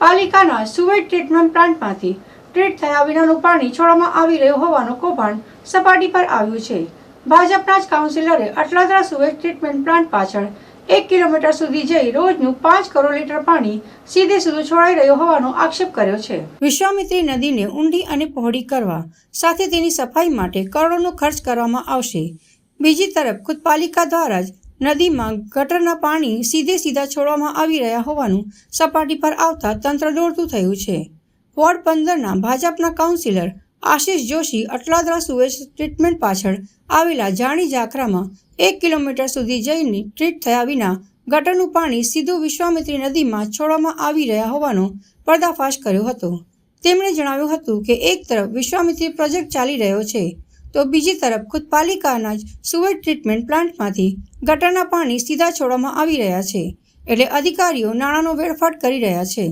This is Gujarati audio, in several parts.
પાલિકાના સુવેજ ટ્રીટમેન્ટ પ્લાન્ટમાંથી ટ્રીટ થયા વિનાનું પાણી છોડવામાં આવી રહ્યું હોવાનું કૌભાંડ સપાટી પર આવ્યું છે. ભાજપના જ કાઉન્સિલરે અટલાદરા સુવેજ ટ્રીટમેન્ટ પ્લાન્ટ પાછળ એક કિલોમીટર સુધી જઈ રોજનું પાંચ કરોડ લીટર પાણી સીધે સીધું છોડાઈ રહ્યું હોવાનો આક્ષેપ કર્યો છે. વિશ્વામિત્રી નદીને ઊંડી અને પહોળી કરવા સાથે તેની સફાઈ માટે કરોડોનો ખર્ચ કરવામાં આવશે. બીજી તરફ ખુદ પાલિકા દ્વારા જ નદીમાં ગટરના પાણી સીધે સીધા છોડવામાં આવી રહ્યા હોવાનું સપાટી પર આવતા તંત્ર દોડતું થયું છે. વોર્ડ પંદરના ભાજપના councillor Ashish Joshi Atladara sewage treatment પાછળ આવેલા જાણી ઝાખરામાં એક કિલોમીટર સુધી જઈને ટ્રીટ થયા વિના ગટરનું પાણી સીધું વિશ્વામિત્રી નદીમાં છોડવામાં આવી રહ્યા હોવાનો પર્દાફાશ કર્યો હતો. તેમણે જણાવ્યું હતું કે એક તરફ વિશ્વામિત્રી પ્રોજેક્ટ ચાલી રહ્યો છે તો બીજી તરફ ખુદ પાલિકાના જ સુવેજ ટ્રીટમેન્ટ પ્લાન્ટમાંથી ગટરના પાણી સીધા છોડવામાં આવી રહ્યા છે એટલે અધિકારીઓ નાણાંનો વેડફાટ કરી રહ્યા છે.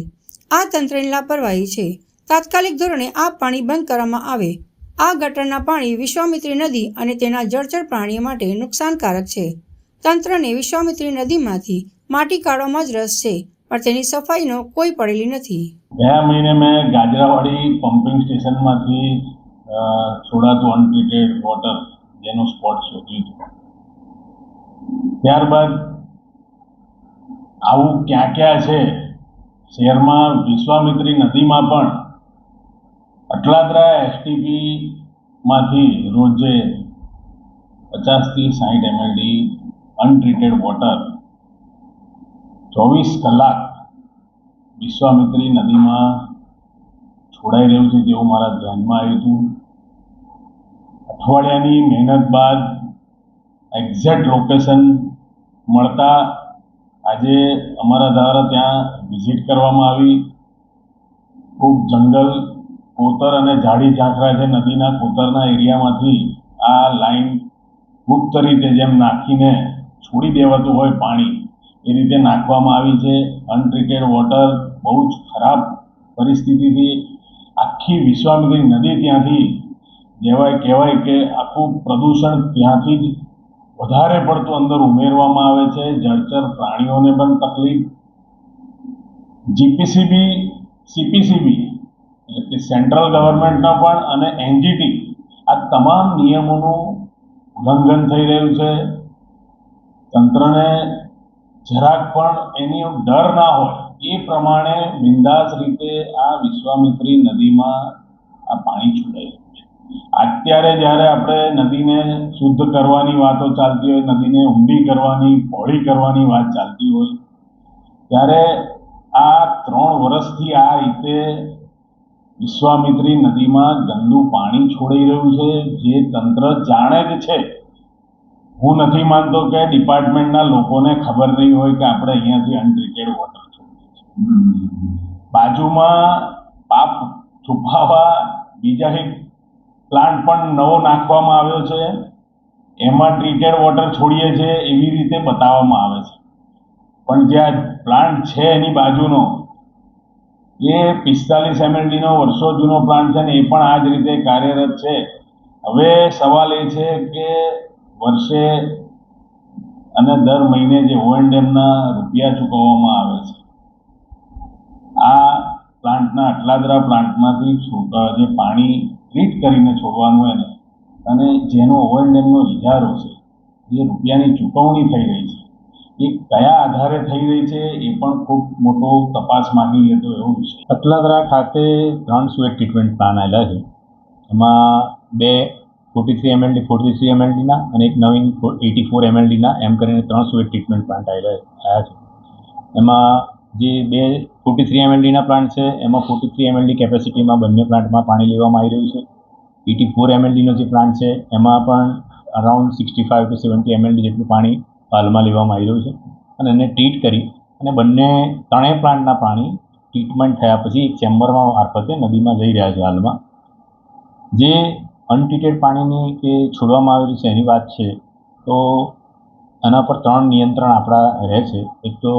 આ તંત્રની લાપરવાહી છે. તાત્કાલિક ધોરણે આ પાણી બંધ કરવામાં આવે. આ ગટરના પાણી વિશ્વામિત્રી નદી અને તેના જળચર પ્રાણીઓ માટે નુકસાનકારક છે. તંત્રને વિશ્વામિત્રી નદીમાંથી માટી કાઢવામાં જ રસ છે, પણ તેની સફાઈનો કોઈ પડેલી નથી. ગયા મહિને મેં ગાજરાવાડી પમ્પિંગ સ્ટેશનમાંથી છોડાતું અનટ્રીટેડ વોટર જેનું સ્પોટ શોધ્યું હતું. ત્યારબાદ આવું ક્યાં ક્યાં છે? શહેરમાં વિશ્વામિત્રી નદીમાં પણ અટલાદરા એસટીપીમાંથી રોજે પચાસથી સાઠ એમએલડી અનટ્રીટેડ વોટર ચોવીસ કલાક વિશ્વામિત્રી નદીમાં છોડાઈ રહ્યું છે તેવું મારા ધ્યાનમાં આવ્યું હતું. અઠવાડિયાની મહેનત બાદ એક્ઝેક્ટ લોકેશન મળતા આજે અમારા દ્વારા ત્યાં વિઝિટ કરવામાં આવી. ખૂબ જંગલ, કોતર અને ઝાડી ઝાંખરા છે નદીના કોતરના એરિયામાંથી આ લાઈન ગુપ્ત રીતે જેમ નાખીને છોડી દેવાતું હોય પાણી, એ રીતે નાખવામાં આવી છે. અનટ્રીટેડ વોટર બહુ જ ખરાબ પરિસ્થિતિથી આખી વિશ્વામિત્રી નદી ત્યાંથી જેવાય કહેવાય કે આખું પ્રદૂષણ ત્યાંથી જ વધારે પડતું અંદર ઉમેરવામાં આવે છે. જળચર પ્રાણીઓને પણ તકલીફ. જીપીસીબી, સીપીસીબી એટલે કે સેન્ટ્રલ ગવર્મેન્ટના પણ અને એનજીટી આ તમામ નિયમોનું ઉલ્લંઘન થઈ રહ્યું છે. તંત્રને જરાક પણ એની ડર ના હોય એ પ્રમાણે બિંદાસ રીતે આ વિશ્વામિત્રી નદીમાં આ પાણી રહ્યું છે. અત્યારે જ્યારે આપણે નદીને શુદ્ધ કરવાની વાતો ચાલતી હોય, નદીને ઊંડી કરવાની, પહોળી કરવાની વાત ચાલતી હોય, ત્યારે આ ત્રણ વર્ષથી આ રીતે વિશ્વામિત્રી નદીમાં ગંદુ પાણી છોડાઈ રહ્યું છે, જે તંત્ર જાણે જ છે. હું નથી માનતો કે ડિપાર્ટમેન્ટના લોકોને ખબર નહીં હોય કે આપણે અહીંયાથી અનટ્રીટેડ વોટર બાજુમાં પાપ છુપાવવા બીજા એક પ્લાન્ટ પણ નવો નાખવામાં આવ્યો છે. એમાં ટ્રીટેડ વોટર છોડીએ છીએ એવી રીતે બતાવવામાં આવે છે. પણ જે આ પ્લાન્ટ છે એની બાજુનો, એ પિસ્તાલીસ એમએલડીનો વર્ષો જૂનો પ્લાન્ટ છે ને એ પણ આ જ રીતે કાર્યરત છે. હવે સવાલ એ છે કે વર્ષે અને દર મહિને જે ઓ એન્ડ એમના રૂપિયા ચૂકવવામાં આવે છે. આ પ્લાન્ટના અટલાદરા પ્લાન્ટમાંથી છોડતા જે પાણી ટ્રીટ કરીને છોડવાનું એને અને જેનો ઓવરડેમનો ઇજારો છે, જે રૂપિયાની ચૂકવણી થઈ રહી છે, એ કયા આધારે થઈ રહી છે, એ પણ ખૂબ મોટો તપાસ માંગી લેતો એવું છે અટલાદરા ખાતે ત્રણ સુએટ ટ્રીટમેન્ટ પ્લાન આવેલા છે. એમાં બે forty three MLD forty three એમએલડીના અને એક નવીન એટી ફોર એમએલડીના એમ કરીને ત્રણ સુએટ ટ્રીટમેન્ટ પ્લાન્ટ આવેલા આવ્યા છે. એમાં જે બે ફોર્ટી થ્રી એમએલડીના પ્લાન્ટ છે, એમાં ફોર્ટી થ્રી એમએલડી કેપેસિટીમાં બંને પ્લાન્ટમાં પાણી લેવામાં આવી રહ્યું છે. એટી ફોર એમએલડીનો જે પ્લાન્ટ છે, એમાં પણ around sixty five to seventy MLD જેટલું પાણી હાલમાં લેવામાં આવી રહ્યું છે. અને એને ટ્રીટ કરી અને બંને ત્રણેય પ્લાન્ટના પાણી ટ્રીટમેન્ટ થયા પછી એક ચેમ્બરમાં મારફતે નદીમાં જઈ રહ્યા છે હાલમાં. જે અનટ્રીટેડ પાણીની કે છોડવામાં આવેલું છે એની વાત છે, તો એના પર ત્રણ નિયંત્રણ આપણા રહે છે. એક તો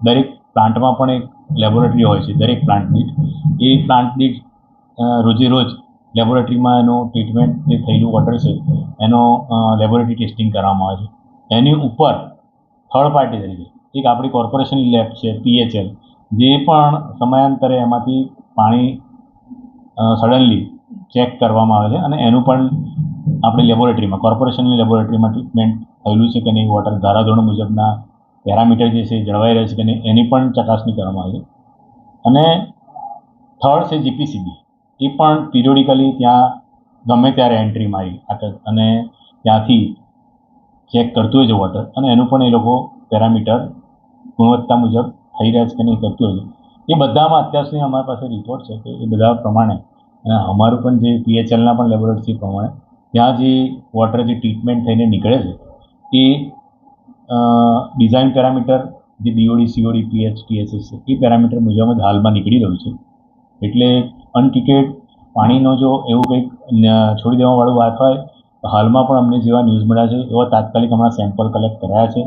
દરેક પ્લાન્ટમાં પણ એક લેબોરેટરી હોય છે, દરેક પ્લાન્ટ દીઠ એ પ્લાન્ટ દીઠ રોજેરોજ રોજે રોજ લેબોરેટરીમાં એનું ટ્રીટમેન્ટ જે થયેલું વોટર છે, એનો લેબોરેટરી ટેસ્ટિંગ કરવામાં આવે છે. એની ઉપર થર્ડ પાર્ટી તરીકે, એક આપણી કોર્પોરેશન લેબ છે પીએચએલ જે પણ સમયાંતરે એમાંથી પાણી સડનલી ચેક કરવામાં આવે છે અને એનું પણ આપણી લેબોરેટરીમાં, કોર્પોરેશનની લેબોરેટરીમાં ટ્રીટમેન્ટ થયેલું છે કે નહીં વોટર ધારાધોરણ મુજબના પેરામીટર જે છે જળવાઈ રહે છે કે નહીં, એની પણ ચકાસણી કરવામાં આવી અને થર્ડ છે જીપીસીબી. એ પણ પિરિયોડિકલી ત્યાં ગમે ત્યારે એન્ટ્રી મારી અને ત્યાંથી ચેક કરતું હોય છે વોટર અને એનું પણ એ લોકો પેરામીટર ગુણવત્તા મુજબ થઈ રહ્યા છે કે નહીં કરતું હોય છે. એ બધામાં અત્યાર સુધી અમારી પાસે રિપોર્ટ છે કે એ બધા પ્રમાણે અને અમારું પણ જે પીએચએલના પણ લેબોરેટરી પ્રમાણે, ત્યાં જે વોટર જે ટ્રીટમેન્ટ થઈને નીકળે છે, એ ડિઝાઇન પેરામીટર જે બીઓડી સીઓડી પીએચ ટીએસએસ એ પેરામીટર મુજબ જ હાલમાં નીકળી રહ્યું છે. એટલે અનટિકેટ પાણીનો જો એવું કંઈક છોડી દેવાવાળું વાત હોય, તો હાલમાં પણ અમને જેવા ન્યૂઝ મળ્યા છે, એવા તાત્કાલિક અમારા સેમ્પલ કલેક્ટ કરાયા છે.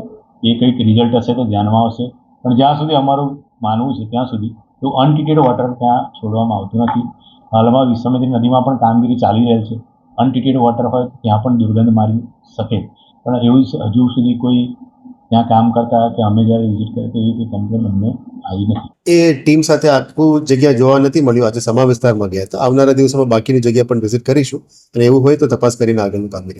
એ કંઈક રિઝલ્ટ હશે તો ધ્યાનમાં આવશે. પણ જ્યાં સુધી અમારું માનવું છે, ત્યાં સુધી એવું અનટિકેટ વોટર ત્યાં છોડવામાં આવતું નથી. હાલમાં વિશ્વામિત્રી નદીમાં પણ કામગીરી ચાલી રહેલ છે. અનટિકેટ વોટર હોય, ત્યાં પણ દુર્ગંધ મારી શકે. પણ એવું હજુ સુધી કોઈ ત્યાં કામ કરતા કે અમે જ્યારે વિઝિટ કરી હતી એવી કમ્પ્લેન અમને આવી નથી. એ ટીમ સાથે આખું જગ્યા જોવા નથી મળ્યું. આજે સમા વિસ્તારમાં ગયા. તો આવનારા દિવસોમાં બાકીની જગ્યા પણ વિઝિટ કરીશું. અને એવું હોય તો તપાસ કરીને આગળનું કામગીરી